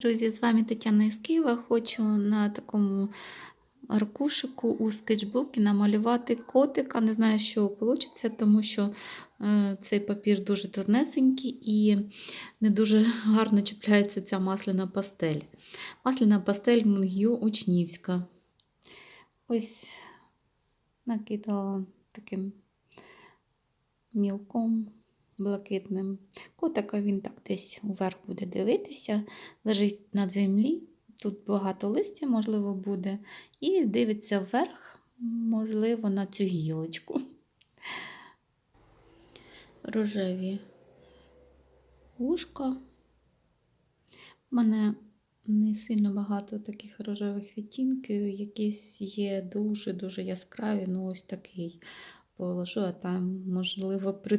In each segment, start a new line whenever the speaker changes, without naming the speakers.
Друзі, з вами Тетяна із Києва. Хочу на такому аркушику у скетчбукі намалювати котика. Не знаю, що вийде, тому що е, цей папір дуже тонесенький і не дуже гарно чіпляється ця масляна пастель. Масляна пастель Мунгю учнівська. Ось накидала таким мілком блакитним. Котика він так десь уверх буде дивитися, лежить на землі. Тут багато листя, можливо, буде, і дивиться вверх, можливо, на цю гілочку. Рожеві вушка. У мене не сильно багато таких рожевих відтінків, якісь є дуже-дуже яскраві, ну ось такий положу, а там, можливо, при...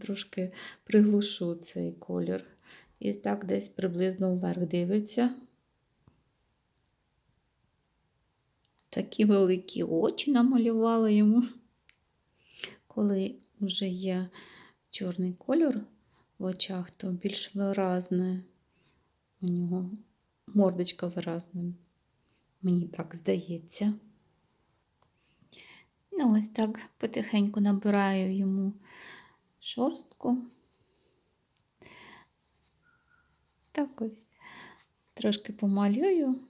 трошки приглушу цей колір. І так десь приблизно вверх дивиться. Такі великі очі намалювала йому. Коли вже є чорний кольор в очах, то більш виразне у нього мордочка виразна. Мені так здається. Ну, ось так потихеньку набираю йому шорстку. Так ось трошки помалюю,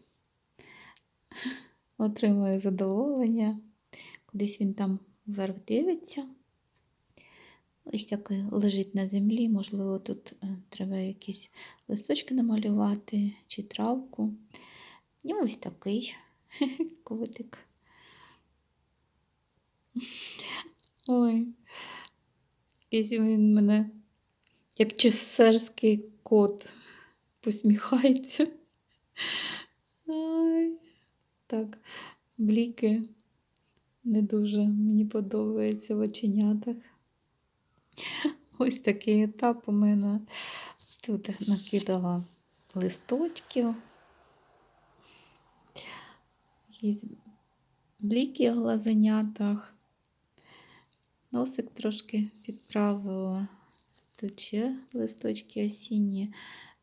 отримую задоволення. Кудись він там вверх дивиться. Ось так лежить на землі, можливо, тут треба якісь листочки намалювати чи травку. І ось такий котик. Ой, якийсь він мене, як чесерський кот, посміхається. Ой, так, бліки не дуже мені подобаються в оченятах. Ось такий етап у мене. Тут накидала листочків. Якісь бліки в глазенятах. Носик трошки підправила. Тут ще листочки осінні,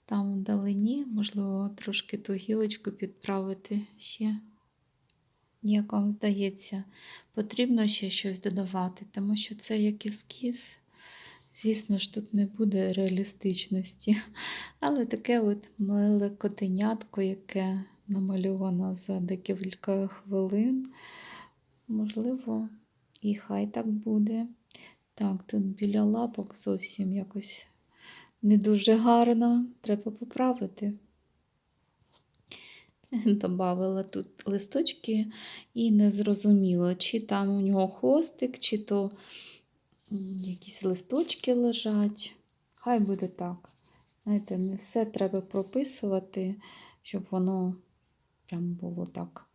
там вдалині, можливо, трошки ту гілочку підправити ще. Як вам здається, потрібно ще щось додавати, тому що це як ескіз. Звісно ж, тут не буде реалістичності. Але таке от миле котенятко, яке намальовано за декілька хвилин. Можливо, і хай так буде. Так, тут біля лапок зовсім якось не дуже гарно. Треба поправити. Добавила тут листочки і не зрозуміло, чи там у нього хвостик, чи то якісь листочки лежать. Хай буде так. Знаєте, не все треба прописувати, щоб воно прям було так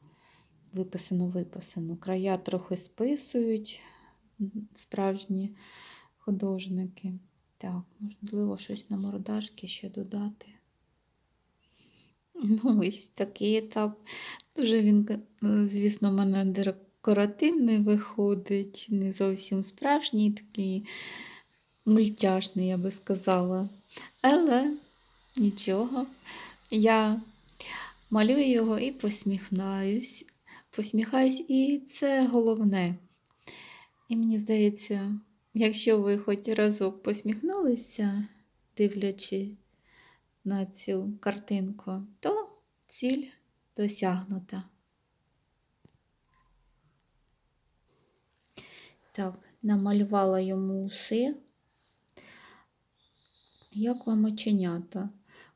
виписано-виписано. Края трохи списують справжні художники. Так, можливо, щось на мордашки ще додати. Ну, ось такий етап. Дуже він, звісно, в мене декоративний виходить, не зовсім справжній, такий мультяшний, я би сказала. Але нічого, я малюю його і посміхаюсь. Посміхаюсь, і це головне. І мені здається, якщо ви хоч разок посміхнулися, дивлячись на цю картинку, то ціль досягнута. Так, намалювала йому уси. Як вам оченята?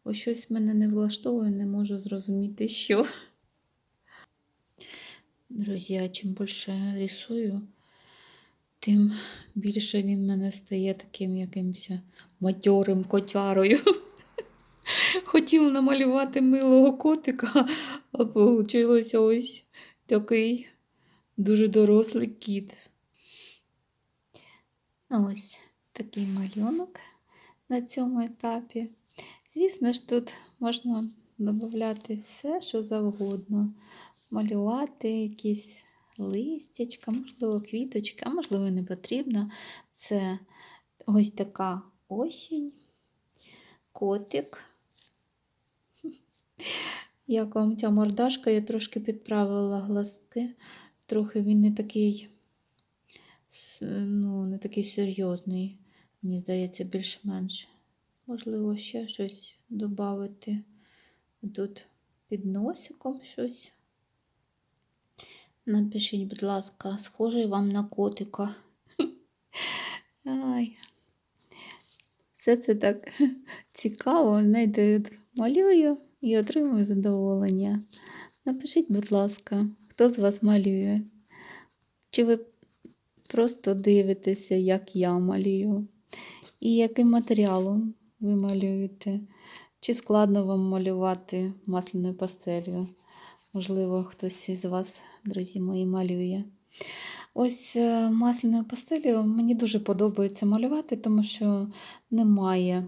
Ось щось мене не влаштовує, не можу зрозуміти, що. Друзі, чим більше рисую, тим більше він мене стає таким якимось матьорим котярою. Хотіла намалювати милого котика, а вийшло ось такий дуже дорослий кіт. Ось такий малюнок на цьому етапі. Звісно ж, тут можна додати все, що завгодно. Малювати якісь листячка, можливо, квіточка, а можливо, не потрібно. Це ось така осінь, котик. Як вам ця мордашка, я трошки підправила глазки. Трохи він не такий, ну, не такий серйозний. Мені здається, більш-менш. Можливо, ще щось додати. Тут під носиком щось. Напишіть, будь ласка, схожий вам на котика. Ай. Все це так цікаво. Знаєте, малюю і отримую задоволення. Напишіть, будь ласка, хто з вас малює? Чи ви просто дивитеся, як я малюю? І яким матеріалом ви малюєте? Чи складно вам малювати масляною пастелью? Можливо, хтось із вас, друзі мої, малює. Ось е, масляною пастелью мені дуже подобається малювати, тому що немає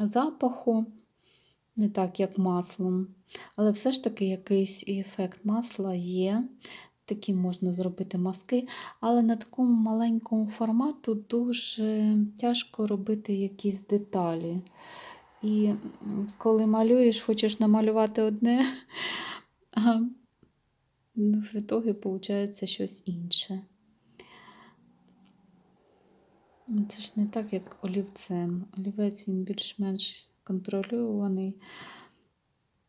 запаху, не так, як маслом. Але все ж таки якийсь ефект масла є. Такі можна зробити маски, але на такому маленькому формату дуже тяжко робити якісь деталі. І коли малюєш, хочеш намалювати одне, в ітогі виходить щось інше. Ну, Це ж не так, як олівцем. Олівець він більш-менш контрольований.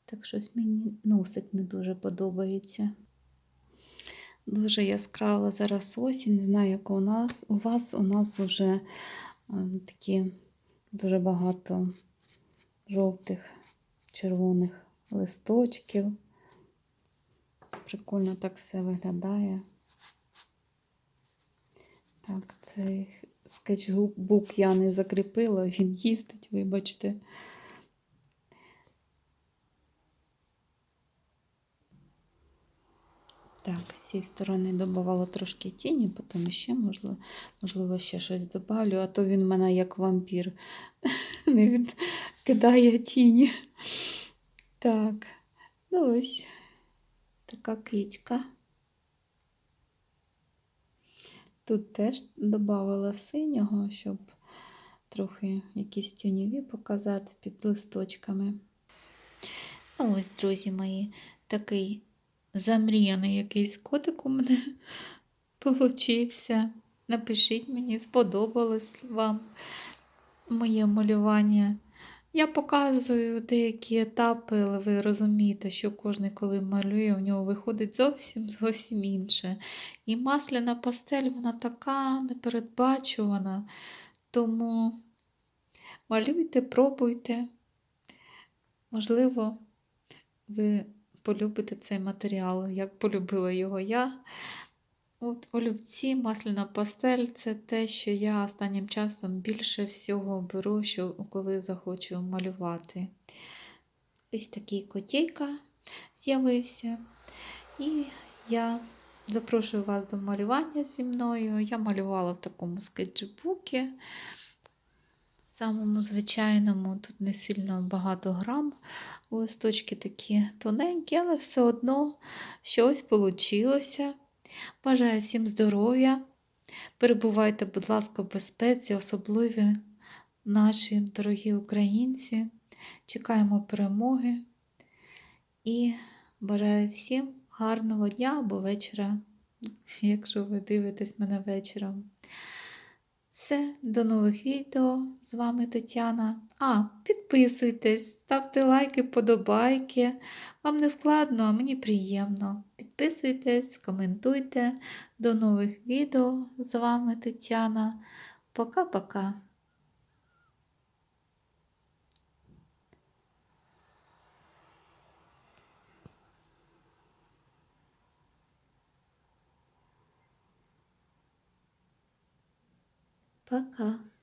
Так щось мені носик не дуже подобається. Дуже яскрава зараз осінь. Не знаю, як у нас. У вас у нас вже ем, такі дуже багато жовтих, червоних листочків. Прикольно так все виглядає. Так, цей скетчбук я не закріпила, він їздить, вибачте. Так, з цієї сторони додавала трошки тіні, потім ще, можливо, можливо, ще щось добавлю, а то він в мене як вампір не відкидає тіні. Так, ну ось така кицька. Тут теж додавала синього, щоб трохи якісь тіньові показати під листочками. А ось, друзі мої, такий замріяний якийсь котик у мене получився. Напишіть мені, сподобалось вам моє малювання. Я показую деякі етапи, але ви розумієте, що кожен, коли малює, у нього виходить зовсім зовсім інше. І масляна пастель, вона така непередбачувана. Тому малюйте, пробуйте. Можливо, ви полюбите цей матеріал, як полюбила його я. От олівці, масляна пастель це те, що я останнім часом більше всього беру, що коли захочу малювати. Ось такий котейка з'явився. І я запрошую вас до малювання зі мною. Я малювала в такому скетчбукі, самому звичайному, тут не сильно багато грам. Листочки такі тоненькі, але все одно щось вийшло. Бажаю всім здоров'я. Перебувайте, будь ласка, в безпеці, особливі наші дорогі українці. Чекаємо перемоги і бажаю всім гарного дня або вечора, якщо ви дивитесь мене вечором. Все, до нових відео. З вами Тетяна. А, підписуйтесь, ставте лайки, подобайки. Вам не складно, а мені приємно. Підписуйтесь, коментуйте. До нових відео. З вами Тетяна. Пока-пока. 好。